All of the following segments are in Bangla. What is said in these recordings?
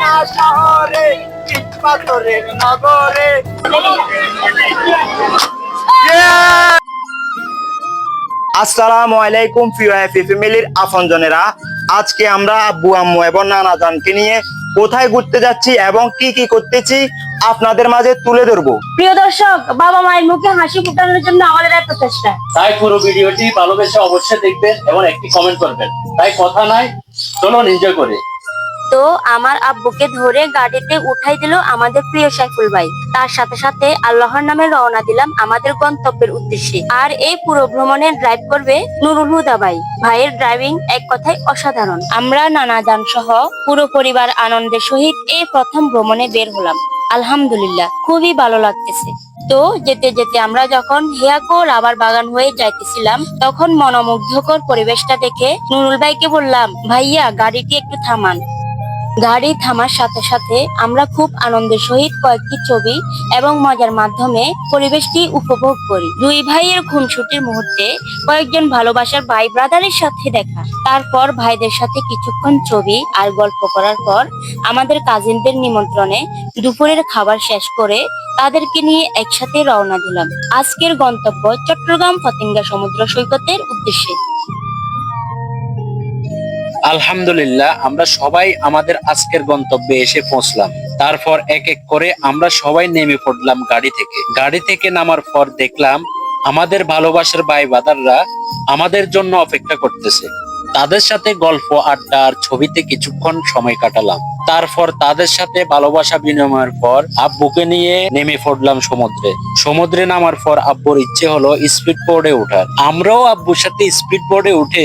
না শহরে পাথরের নগরে। আসসালামু আলাইকুম ফিওএফি ফ্যামিলির আপনজনেরা। আজকে আমরা আব্বু আম্মু এবং নানা জানকে নিয়ে কোথায় ঘুরতে যাচ্ছি এবং কি কি করতেছি আপনাদের মাঝে তুলে ধরবো। প্রিয় দর্শক বাবা মায়ের মুখে হাসি ফুটানোর জন্য আমাদের এত চেষ্টা। তাই পুরো ভিডিওটি ভালোবেসে অবশ্যই দেখবেন এবং একটি কমেন্ট করবেন। তাই কথা নাই চলুন এনজয় করে। তো আমার আব্বুকে ধরে গাড়িতে উঠাই দিল আমাদের প্রিয় সাইফুল ভাই। তার সাথে সাথে আল্লাহর নামে রওনা দিলাম আমাদের গন্তব্যের উদ্দেশ্যে। আর এই পুরো ভ্রমণে ড্রাইভ করবে নুরুল হুদা ভাই। ভাইয়ের ড্রাইভিং এক কথায় অসাধারণ। আমরা নানা যান সহ পুরো পরিবার আনন্দের সহিত এই প্রথম ভ্রমণে বের হলাম। আলহামদুলিল্লাহ, খুবই ভালো লাগতেছে। তো যেতে যেতে আমরা যখন হিয়াকো রাবার বাগান হয়ে যাইতেছিলাম, তখন মনোমুগ্ধকর পরিবেশটা দেখে নুরুল ভাইকে বললাম, ভাইয়া, গাড়িটি একটু থামান। গাড়ি থামার সাথে সাথে আমরা খুব আনন্দের সহিত কয়েকটি ছবি এবং মজার মাধ্যমে পরিবেশটি উপভোগ করি। দুই ভাইয়ের খুনসুটির মুহূর্তে কয়েকজন ভালোবাসার ভাই ব্রাদারের সাথে দেখা। তারপর ভাইদের সাথে কিছুক্ষণ ছবি আর গল্প করার পর আমাদের কাজিনদের নিমন্ত্রণে দুপুরের খাবার শেষ করে তাদেরকে নিয়ে একসাথে রওনা দিলাম। আজকের গন্তব্য চট্টগ্রাম ফতিঙ্গা সমুদ্র সৈকতের উদ্দেশ্যে। আলহামদুলিল্লাহ, আমরা সবাই আমাদের আজকের গন্তব্যে এসে পৌঁছলাম। তারপর এক এক করে আমরা সবাই নেমে পড়লাম গাড়ি থেকে। গাড়ি থেকে নামার পর দেখলাম আমাদের ভালোবাসার ভাই বাদাররা আমাদের জন্য অপেক্ষা করতেছে। তাদের সাথে গল্প, আড্ডা আর ছবিতে কিছুক্ষণ সময় কাটালাম। তারপর তাদের সাথে ভালোবাসা বিনিময়ের পর আব্বুকে নিয়ে নেমে পড়লাম সমুদ্রে। সমুদ্রে নামার পর আব্বুর ইচ্ছে হলো স্পিড বোর্ডে ওঠার। আমরাও আব্বুর সাথে স্পিড বোর্ডে উঠে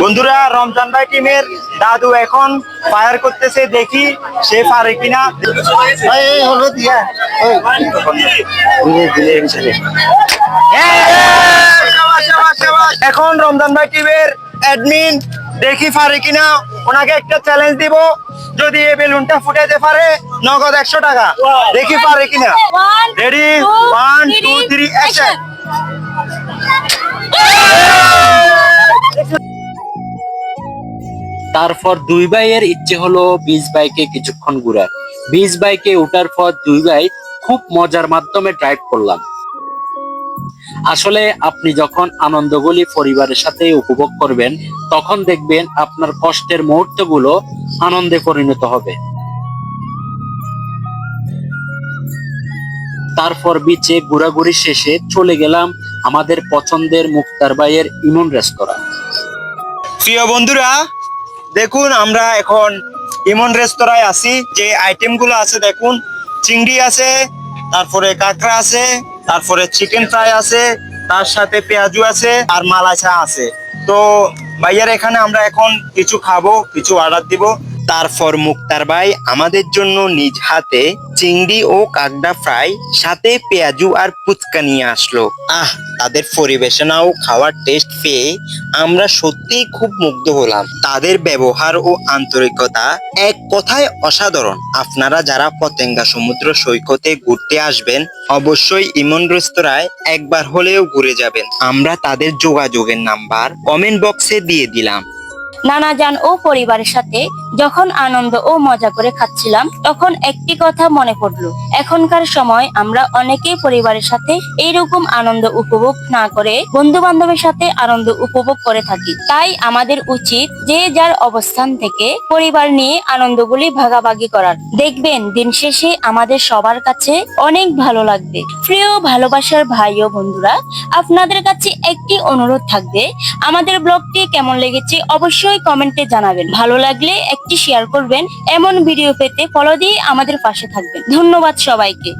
বন্ধুরা রমজান ভাই টিমের দাদু এখন ফায়ার করতেছে দেখি সে পারে কিনা। হলো দিয়া। এখন রমজান ভাই টিমের অ্যাডমিন দেখি পারে কিনা। ওনাকে একটা চ্যালেঞ্জ দিব যদি এই বেলুনটা ফুটাইতে পারে নগদ একশো টাকা। দেখি পারে কিনা। Ready one two three action তারপর দুই ভাইয়ের ইচ্ছে হলো বিচ বাইকে কিছুক্ষণ ঘুরার। বিচ বাইকে ওঠার পর দুই ভাই খুব মজার মাধ্যমে ড্রাইভ করলাম। আসলে আপনি যখন আনন্দগুলি পরিবারের সাথে উপভোগ করবেন, তখন দেখবেন আপনার কষ্টের মুহূর্তগুলো আনন্দে পরিণত হবে। তারপর বিচে ঘোরাঘুরি শেষে চলে গেলাম আমাদের পছন্দের মুক্তার ভাইয়ের ইমন রেস্তোরাঁ প্রিয় বন্ধুরা দেখুন, আমরা এখন ইমন রেস্তোরাঁয় আছি। যে আইটেমগুলো আছে, দেখুন, চিংড়ি আছে, তারপরে কাঁকড়া আছে, তারপরে চিকেন ফ্রাই আছে, তার সাথে পেঁয়াজু আছে, আর মালাচা আছে। তো, ভাইয়ার এখানে আমরা এখন কিছু খাব, কিছু অর্ডার দিব। তারপর মুক্তার ভাই আমাদের জন্য নিজ হাতে চিংড়ি ও কাকড়া ফ্রাই, সাথে পেঁয়াজু আর পুচকা নিয়ে আসলো। আহ, তাদের পরিবেশনা ও খাওয়ার টেস্ট পেয়ে আমরা সত্যিই খুব মুগ্ধ হলাম। তাদের ব্যবহার ও আন্তরিকতা এক কথায় অসাধারণ। আপনারা যারা পতেঙ্গা সমুদ্র সৈকতে ঘুরতে আসবেন, অবশ্যই ইমন রেস্তোরাঁয় একবার হলেও ঘুরে যাবেন। আমরা তাদের যোগাযোগের নাম্বার কমেন্ট বক্সে দিয়ে দিলাম। নানা যান ও পরিবারের সাথে যখন আনন্দ ও মজা করে খাচ্ছিলাম, তখন একটি কথা মনে পড়ল। এখনকার সময় আমরা অনেকেই পরিবারের সাথে এইরকম আনন্দ উপভোগ না করে বন্ধু বান্ধবের সাথে আনন্দ উপভোগ করে থাকি। তাই আমাদের উচিত যে যার অবস্থান থেকে পরিবার নিয়ে আনন্দগুলি ভাগাভাগি করার। দেখবেন, দিন শেষে আমাদের সবার কাছে অনেক ভালো লাগবে। প্রিয়, ভালোবাসার ভাই ও বন্ধুরা, আপনাদের কাছে একটি অনুরোধ থাকবে। আমাদের ব্লগটি কেমন লেগেছে অবশ্যই কমেন্টে জানাবেন। ভালো লাগলে একটি শেয়ার করবেন। এমন ভিডিও পেতে ফলো দিয়ে আমাদের পাশে থাকবেন। ধন্যবাদ সবাইকে।